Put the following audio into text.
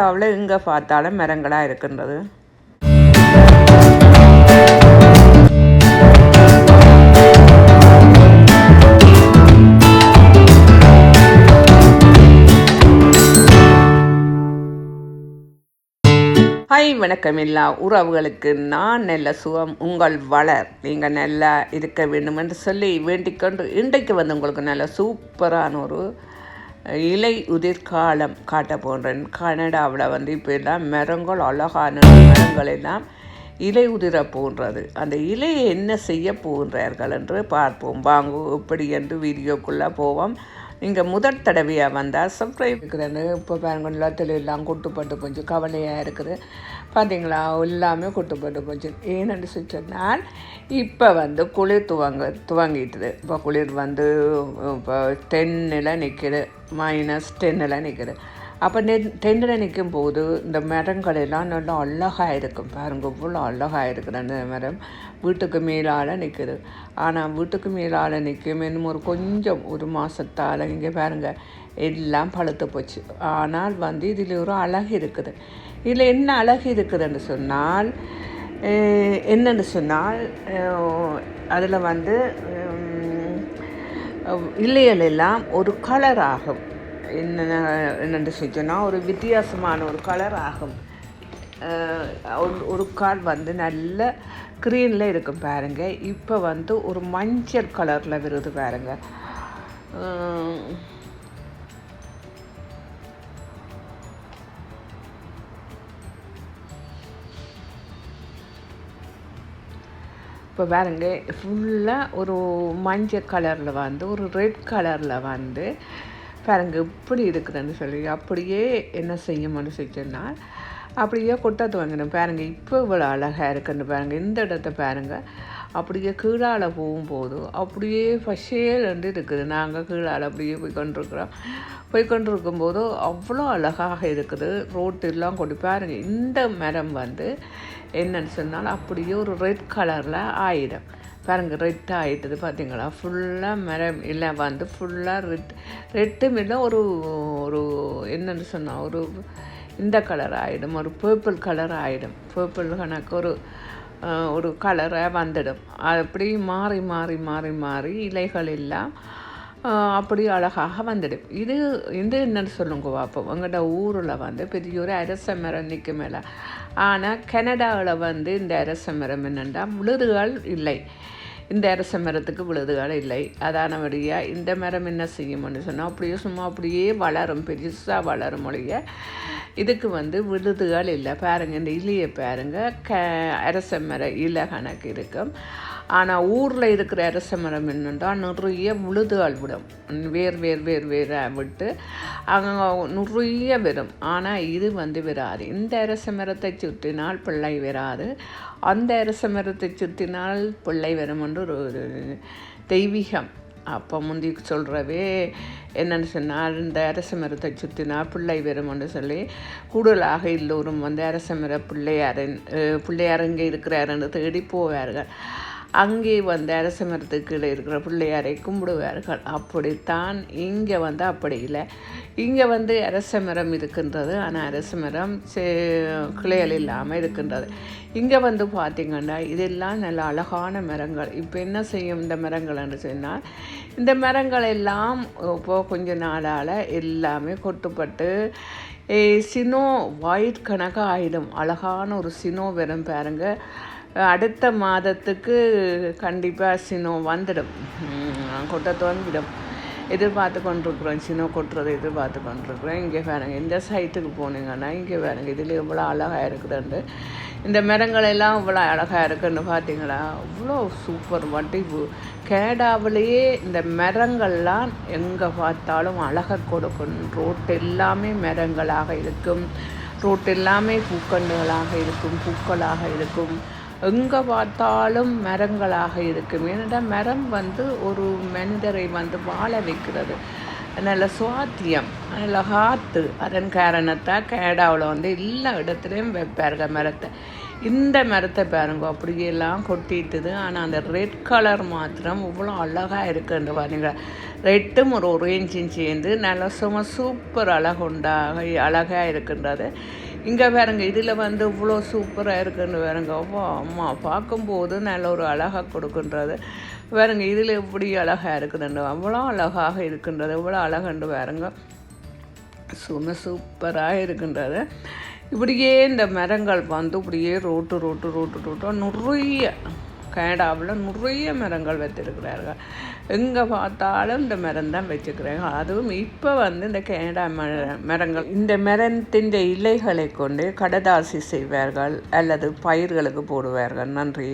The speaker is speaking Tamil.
அவ்வளோ எங்கே பார்த்தாலும் மரங்களாக இருக்கின்றது? ஹாய் வணக்கம் எல்லா உறவுகளுக்கு. நான் நல்ல சுகம் உங்கள் வளர். நீங்கள் நல்லா இருக்க வேண்டும் என்று சொல்லி வேண்டிக்கொண்டு இன்றைக்கு வந்து உங்களுக்கு நல்ல சூப்பரான ஒரு இலை உதிர்காலம் காட்ட போன்றேன் கனடாவில் வந்து இப்போ எல்லாம் மரங்கள் அழகான மரங்கள் எல்லாம் இலை உதிர போன்றது. அந்த இலையை என்ன செய்ய போகின்றார்கள் என்று பார்ப்போம். வாங்கு எப்படி என்று வீடியோக்குள்ளே போவோம். இங்கே முதற் தடவையாக வந்தால் சப்ஸ்கிரைப் இருக்கிறது. இப்போ பாருங்க நிலத்தில் எல்லாம் கொட்டுப்பட்டு கொஞ்சம் கவலையாக இருக்குது. பார்த்தீங்களா எல்லாமே கொட்டுப்பட்டு போச்சு. ஏன்னு சொன்னால் இப்போ வந்து குளிர் துவங்க துவங்கிட்டுது. இப்போ குளிர் வந்து இப்போ டென்னில் நிற்கிது மைனஸ் டென்னில் நிற்கிது அப்போ நெ டெண்டில் நிற்கும் போது இந்த மரங்கள் எல்லாம் நல்லா அழகாக இருக்கும். பாருங்க இவ்வளோ அழகாக இருக்குது அந்த மரம். வீட்டுக்கு மேலால் நிற்குது ஆனால் வீட்டுக்கு மேலால் நிற்கும் இன்னும் ஒரு கொஞ்சம் ஒரு மாதத்தால் இங்கே பாருங்கள் எல்லாம் பழுத்து போச்சு. ஆனால் வந்து இதில் ஒரு அழகு இருக்குது. இதில் என்ன அழகு இருக்குதுன்னு சொன்னால் என்னன்னு சொன்னால் அதில் வந்து இல்லையல் எல்லாம் ஒரு கலர் ஆகும். என்ன என்னென்று சொன்னால் ஒரு வித்தியாசமான ஒரு கலர் ஆகும். ஒரு கார் வந்து நல்ல க்ரீனில் இருக்கும் பாருங்க. இப்போ வந்து ஒரு மஞ்சள் கலரில் வருது பாருங்க. இப்போ பாருங்க ஃபுல்லாக ஒரு மஞ்சள் கலரில் வந்து ஒரு ரெட் கலரில் வந்து பாருங்க இப்படி இருக்குதுன்னு சொல்லி அப்படியே என்ன செய்யும்னு சொன்னால் அப்படியே கொட்டை துவங்கணும் பாருங்கள் இப்போ இவ்வளோ அழகாக இருக்குன்னு பாருங்கள் இந்த இடத்த பாருங்கள் அப்படியே கீழால் போகும்போது அப்படியே பசேலண்டு இருக்குது. நாங்கள் கீழால் அப்படியே போய் கொண்டிருக்கிறோம். போய் கொண்டிருக்கும்போது அவ்வளோ அழகாக இருக்குது. ரோட்டெல்லாம் கொண்டு பாருங்கள் இந்த மரம் வந்து என்னன்னு சொன்னால் அப்படியே ஒரு ரெட் கலரில் ஆயிடும். பாருங்கள் ரெட் ஆகிட்டது பார்த்தீங்களா ஃபுல்லாக மரம் இல்லை வந்து ஃபுல்லாக ரெட் ரெட்டும் இல்லை ஒரு ஒரு என்னென்னு சொன்னால் ஒரு இந்த கலர் ஆகிடும் ஒரு பர்பிள் கலர் ஆகிடும் பர்பிள் கணக்கு ஒரு ஒரு கலராக வந்துடும். அப்படி மாறி மாறி மாறி மாறி இலைகள் எல்லாம் அப்படி அழகாக வந்துடும். இது இது என்னென்னு சொல்லுங்க பார்ப்போம் எங்கள்கிட்ட ஊரில் வந்து பெரிய ஒரு அரச மரம் நிற்கும் மேலே. ஆனால் கனடாவில் வந்து இந்த அரச மரம் என்னென்னா விழுதுகள் இல்லை. இந்த அரச மரத்துக்கு விழுதுகள் இல்லை. அதானபடியாக இந்த மரம் என்ன செய்யும்னு சொன்னால் அப்படியே சும்மா அப்படியே வளரும் பெருசாக வளரும் மொழிய இதுக்கு வந்து விழுதுகள் இல்லை. பாருங்கள் இந்த இலையை பாருங்கள் க அரச மர இலை கணக்கு இருக்கும். ஆனால் ஊரில் இருக்கிற அரச மரம் என்னென்னா நிறைய விழுதுகள் விடும். வேர் வேர் வேர் வேராக விட்டு அங்கே நிறைய வரும் ஆனால் இது வந்து வராது இந்த அரச மரத்தை சுற்றினால் பிள்ளை வராது அந்த அரச மரத்தை சுற்றினால் பிள்ளை வரும் என்று ஒரு தெய்வீகம். அப்போ முந்தி சொல்கிறவே என்னென்னு சொன்னால் இந்த அரச மரத்தை சுற்றினா பிள்ளை வரும்னு சொல்லி கூடுதலாக எல்லோரும் வந்து அரச மர பிள்ளையாரன் பிள்ளையார் இங்கே இருக்கிறாருன்னு தேடி போவார்கள். அங்கே வந்து அரச மரத்துக்கு கீழே இருக்கிற பிள்ளையாரை கும்பிடுவார்கள். அப்படித்தான் இங்கே வந்து அப்படி இல்லை. இங்கே வந்து அரச மரம் இருக்கின்றது. ஆனால் அரச மரம் கிளையல் இல்லாமல் இருக்கின்றது. இங்கே வந்து பார்த்திங்கன்னா இதெல்லாம் நல்ல அழகான மரங்கள். இப்போ என்ன செய்யும் இந்த மரங்கள்னு சொன்னால் இந்த மரங்கள் எல்லாம் இப்போது கொஞ்ச நாளால் எல்லாமே கொட்டுப்பட்டு சினோ ஒயிட் கணக்காக அழகான ஒரு சினோ வெறும் பாருங்கள் அடுத்த மாதத்துக்கு கண்டிப்பாக சினோ வந்துடும். கொட்ட தோன்றிடும் எதிர்பார்த்து கொண்டிருக்குறோம் சினோ கொட்டுறதை எதிர்பார்த்து கொண்டிருக்குறோம் இங்கே பாருங்கள் இந்த சைட்டுக்கு போனீங்கன்னா இங்கே பாருங்கள் இதில் எவ்வளோ அழகாக இருக்குதுண்டு. இந்த மரங்கள் எல்லாம் இவ்வளோ அழகாக இருக்குன்னு பார்த்தீங்களா அவ்வளோ சூப்பர் வட்டிவு கேடாவிலேயே இந்த மரங்கள்லாம் எங்கே பார்த்தாலும் அழகை கொடுக்கும். ரோட் எல்லாமே மரங்களாக இருக்கும். ரோட் எல்லாமே பூக்கண்டுகளாக இருக்கும் பூக்களாக இருக்கும். எங்கே பார்த்தாலும் மரங்களாக இருக்கும். ஏனென்றால் மரம் வந்து ஒரு மனிதரை வந்து வாழ வைக்கிறது. நல்ல சுவாத்தியம் நல்ல காற்று அதன் காரணத்தால் கேடாவில் வந்து எல்லா இடத்துலையும் வைப்பாருங்க மரத்தை. இந்த மரத்தை பாருங்க அப்படியெல்லாம் கொட்டிட்டுது. ஆனால் அந்த ரெட் கலர் மாத்திரம் இவ்வளோ அழகாக இருக்குன்ற பாருங்க ரெட்டும் ஒரு ஒரேஞ்சும் சேர்ந்து நல்ல சும சூப்பர் அழகுண்டாக அழகாக இருக்கின்றது. இங்கே வேறங்க இதில் வந்து இவ்வளோ சூப்பராக இருக்குன்னு வேறங்க அவ்வா அம்மா பார்க்கும்போது நல்ல ஒரு அழகாக கொடுக்குன்றது. வேறங்க இதில் எப்படி அழகாக இருக்குதுன்னு அவ்வளோ அழகாக இருக்கின்றது இவ்வளோ அழகுண்டு வேறங்க சும சூப்பராக இருக்கின்றது. இப்படியே இந்த மரங்கள் வந்து இப்படியே ரோட்டு ரோட்டு ரோட்டு ரோட்டாக நிறைய கனடாவில் நிறைய மரங்கள் வைத்திருக்கிறார்கள். எங்கே பார்த்தாலும் இந்த மரம் தான் வச்சுக்கிறாங்க அதுவும் இப்போ வந்து இந்த கனடா மர மரங்கள் இந்த மரத்தின் இலைகளை கொண்டு கடதாசி செய்வார்கள் அல்லது பயிர்களுக்கு போடுவார்கள். நன்றி.